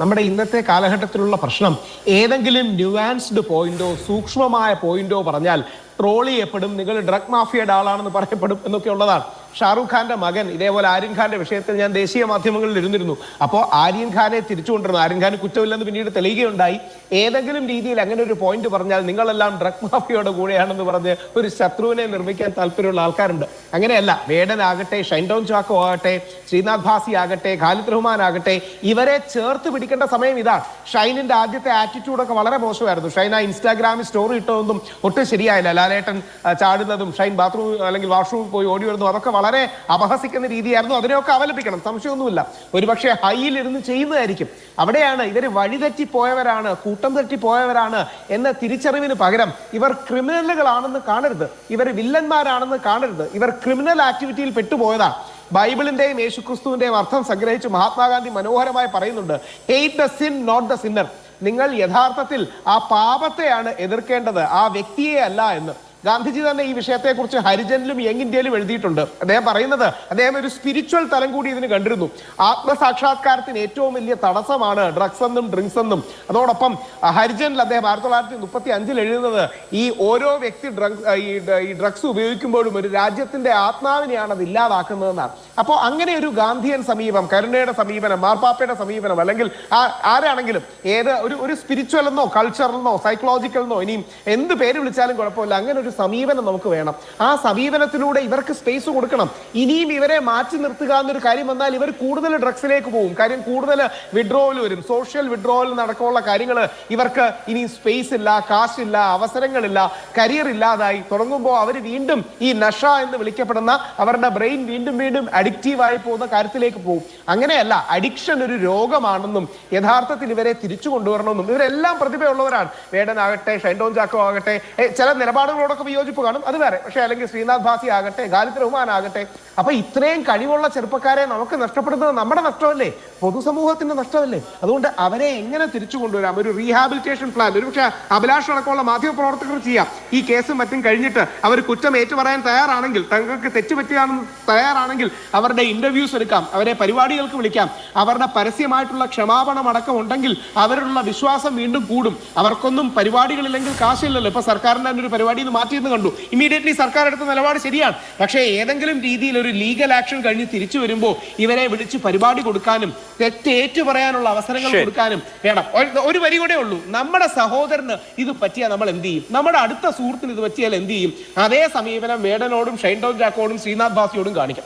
നമ്മുടെ ഇന്നത്തെ കാലഘട്ടത്തിലുള്ള പ്രശ്നം ഏതെങ്കിലും ന്യൂവാൻസ്ഡ് പോയിന്റോ സൂക്ഷ്മമായ പോയിന്റോ പറഞ്ഞാൽ ട്രോളി ചെയ്യപ്പെടും നിങ്ങൾ ഡ്രഗ് മാഫിയയുടെ ആളാണെന്ന് പറയപ്പെടും എന്നൊക്കെ ഉള്ളതാണ്. ഷാറൂഖ് ഖാന്റെ മകൻ ഇതേപോലെ ആര്യൻ ഖാന്റെ വിഷയത്തിൽ ഞാൻ ദേശീയ മാധ്യമങ്ങളിൽ ഇരുന്നിരുന്നു. അപ്പോൾ ആര്യൻ ഖാനെ തിരിച്ചുകൊണ്ടിരുന്നു ആര്യൻ ഖാൻ കുറ്റമില്ലെന്ന് പിന്നീട് തെളിയുകയുണ്ടായി. ഏതെങ്കിലും രീതിയിൽ അങ്ങനെ ഒരു പോയിന്റ് പറഞ്ഞാൽ നിങ്ങളെല്ലാം ഡ്രഗ് മാഫിയയുടെ കൂടെയാണെന്ന് പറഞ്ഞ് ഒരു ശത്രുവിനെ നിർമ്മിക്കാൻ താല്പര്യമുള്ള ആൾക്കാരുണ്ട്. അങ്ങനെയല്ല വേടനാകട്ടെ ടൗൺ ചാക്കോ ആകട്ടെ ശ്രീനാഥ് ഭാസി ആകട്ടെ ഖാലിദ് റഹ്മാൻ ആകട്ടെ ഇവരെ ചേർത്ത് പിടിക്കേണ്ട സമയം ഇതാണ്. ഷൈനിന്റെ ആദ്യത്തെ ആറ്റിറ്റ്യൂഡൊക്കെ വളരെ മോശമായിരുന്നു. ഷൈൻ ആ ഇൻസ്റ്റാഗ്രാമിൽ സ്റ്റോറി ഇട്ടതൊന്നും ഒട്ടും ശരിയായില്ല. ലാലേട്ടൻ ചാടുന്നതും ഷൈൻ ബാത്റൂം അല്ലെങ്കിൽ വാഷ്റൂമിൽ പോയി ഓടി വരുന്നതും അതൊക്കെ വളരെ അപഹസിക്കുന്ന രീതിയായിരുന്നു അതിനെയൊക്കെ അവലപിക്കണം സംശയമൊന്നുമില്ല. ഒരുപക്ഷെ ഹൈയിലിരുന്ന് ചെയ്യുന്നതായിരിക്കും. അവിടെയാണ് ഇവർ വഴിതെറ്റി പോയവരാണ് കൂട്ടം തെറ്റി പോയവരാണ് എന്ന തിരിച്ചറിവിന് പകരം ഇവർ ക്രിമിനലുകളാണെന്ന് കാണരുത്. ഇവർ വില്ലന്മാരാണെന്ന് കാണരുത്. ഇവർ ക്രിമിനൽ ആക്ടിവിറ്റിയിൽ പെട്ടുപോയതാ. ബൈബിളിന്റെയും യേശുക്രിസ്തുവിന്റെയും അർത്ഥം സംഗ്രഹിച്ച് മഹാത്മാഗാന്ധി മനോഹരമായി പറയുന്നുണ്ട് hate the sin not the sinner നിങ്ങൾ യഥാർത്ഥത്തിൽ ആ പാപത്തെയാണ് എതിർക്കേണ്ടത് ആ വ്യക്തിയെ അല്ല എന്ന്. ഗാന്ധിജി തന്നെ ഈ വിഷയത്തെക്കുറിച്ച് ഹരിജനിലും യങ് ഇന്ത്യയിലും എഴുതിയിട്ടുണ്ട്. അദ്ദേഹം പറയുന്നത് അദ്ദേഹം ഒരു സ്പിരിച്വൽ തലം കൂടി ഇതിന് കണ്ടിരുന്നു. ആത്മസാക്ഷാത്കാരത്തിന് ഏറ്റവും വലിയ തടസ്സമാണ് ഡ്രഗ്സ് എന്നും ഡ്രിങ്ക്സ് എന്നും. അതോടൊപ്പം ഹരിജനിൽ അദ്ദേഹം ആയിരത്തി തൊള്ളായിരത്തി മുപ്പത്തി അഞ്ചിൽ എഴുതുന്നത് ഈ ഓരോ വ്യക്തി ഡ്രഗ് ഈ ഡ്രഗ്സ് ഉപയോഗിക്കുമ്പോഴും ഒരു രാജ്യത്തിന്റെ ആത്മാവിനെയാണ് അത് ഇല്ലാതാക്കുന്നതെന്നാണ്. അപ്പോൾ അങ്ങനെ ഒരു ഗാന്ധിയൻ സമീപം കരുണയുടെ സമീപനം മാർപ്പാപ്പയുടെ സമീപനം അല്ലെങ്കിൽ ആരാണെങ്കിലും ഏത് ഒരു ഒരു സ്പിരിച്വൽ എന്നോ കൾച്ചറലെന്നോ സൈക്കോളജിക്കൽ എന്നോ ഇനിയും എന്ത് പേര് വിളിച്ചാലും കുഴപ്പമില്ല. അങ്ങനെ ഒരു സമീപനം നമുക്ക് വേണം. ആ സമീപനത്തിലൂടെ ഇവർക്ക് സ്പേസ് കൊടുക്കണം. ഇനിയും ഇവരെ മാറ്റി നിർത്തുക എന്നൊരു കാര്യം വന്നാൽ ഇവർ കൂടുതൽ ഡ്രഗ്സിലേക്ക് പോകും. കാര്യം കൂടുതൽ വിഡ്രോവൽ വരും. സോഷ്യൽ വിഡ്രോവൽ നടക്കമുള്ള കാര്യങ്ങൾ ഇവർക്ക് ഇനി സ്പേസ് ഇല്ല കാശില്ല അവസരങ്ങളില്ല കരിയർ ഇല്ലാതായി തുടങ്ങുമ്പോൾ അവർ വീണ്ടും ഈ നഷ എന്ന് വിളിക്കപ്പെടുന്ന അവരുടെ ബ്രെയിൻ വീണ്ടും വീണ്ടും അഡിക്റ്റീവ് ആയി പോകുന്ന കാര്യത്തിലേക്ക് പോകും. അങ്ങനെയല്ല അഡിക്ഷൻ ഒരു രോഗമാണെന്നും യഥാർത്ഥത്തിൽ ഇവരെ തിരിച്ചു കൊണ്ടുവരണമെന്നും ഇവരെല്ലാം പ്രതിഭയുള്ളവരാണ്. വേടനാകട്ടെ ഷൈൻഡോൺ ചാക്കോ ആകട്ടെ ചില ചില നിലപാടുകളോടൊക്കെ വിയോജിപ്പ് കാണും. അത് വേറെ. പക്ഷേ അല്ലെങ്കിൽ ശ്രീനാഥ് ഭാസി ആകട്ടെ ഗാലിദ് റഹ്മാൻ ആകട്ടെ അപ്പൊ ഇത്രയും കഴിവുള്ള ചെറുപ്പക്കാരെ നമുക്ക് നഷ്ടപ്പെടുന്നത് നമ്മുടെ നഷ്ടമല്ലേ? പൊതുസമൂഹത്തിന്റെ നഷ്ടമല്ലേ? അതുകൊണ്ട് അവരെ എങ്ങനെ തിരിച്ചു കൊണ്ടുവരാം? ഒരു റീഹാബിലിറ്റേഷൻ പ്ലാൻ ഒരു പക്ഷേ അഭിലാഷ് അടക്കമുള്ള മാധ്യമ പ്രവർത്തകർ ചെയ്യാം. ഈ കേസും മറ്റും കഴിഞ്ഞിട്ട് അവർ കുറ്റം ഏറ്റുപറയാൻ തയ്യാറാണെങ്കിൽ തങ്ങൾക്ക് തെറ്റുപറ്റിയാണെന്ന് തയ്യാറാണെങ്കിൽ അവരുടെ ഇന്റർവ്യൂസ് എടുക്കാം അവരെ പരിപാടികൾക്ക് വിളിക്കാം. അവരുടെ പരസ്യമായിട്ടുള്ള ക്ഷമാപണം അടക്കം ഉണ്ടെങ്കിൽ അവരുടെ വിശ്വാസം വീണ്ടും കൂടും. അവർക്കൊന്നും പരിപാടികളില്ലെങ്കിൽ കാശില്ലല്ലോ. ഇപ്പൊ സർക്കാരിന്റെ ഒരു പരിപാടി നിന്ന് മാറ്റിയെന്ന് കണ്ടു. ഇമീഡിയറ്റ്ലി സർക്കാർ എടുത്ത നിലപാട് ശരിയാണ്. പക്ഷേ ഏതെങ്കിലും രീതിയിൽ ഒരു ലീഗൽ ആക്ഷൻ കഴിഞ്ഞ് തിരിച്ചു വരുമ്പോൾ ഇവരെ വിളിച്ച് പരിപാടി കൊടുക്കാനും തെറ്റേറ്റു പറയാനുള്ള അവസരങ്ങൾ കൊടുക്കാനും വേണം. ഒരു- വരി കൂടെ ഉള്ളൂ. നമ്മുടെ സഹോദരന് ഇത് പറ്റിയാൽ നമ്മൾ എന്ത് ചെയ്യും? നമ്മുടെ അടുത്ത സുഹൃത്തിന് ഇത് പറ്റിയാൽ എന്ത് ചെയ്യും? അതേ സമീപനം വേടനോടും ഷൈൻ ജാക്കോടും ശ്രീനാഥ് ബാസിയോടും കാണിക്കാം.